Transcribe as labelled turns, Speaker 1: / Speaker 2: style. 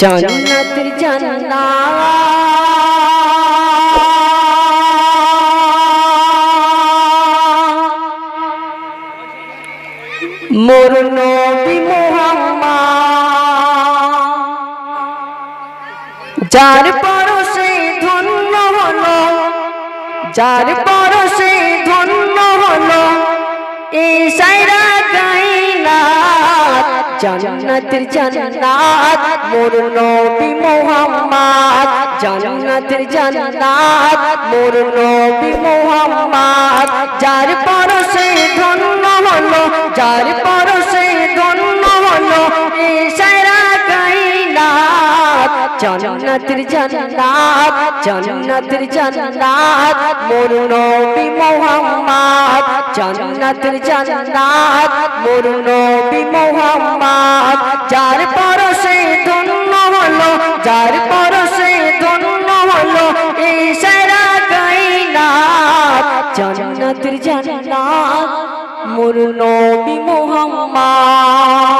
Speaker 1: জান্নাতের জান্নাত মোর নবী মোহাম্মদ। যার পরশে ধন্য হলো যার পরশে ধন্য হলো জান্নাতের জান্নাত, মোর নবী মোহাম্মদ। জান্নাতের জান্নাত, মোর নবী মোহাম্মদ। যার পরশে ধন্য হলো, যার পরশে ধন্য হলো সাইরা কাইনাত জান্নাতের জান্নাত জান্নাতের জান্নাত, মোর নবী মোহাম্মদ। জান্নাতের জান্নাত মোর নবী মোহাম্মদ যার পরশে ধন্য হলো যার পরশে ধন্য হলো এই সারা কাইনাত। জান্নাতের জান্নাত মোর নবী মোহাম্মদ।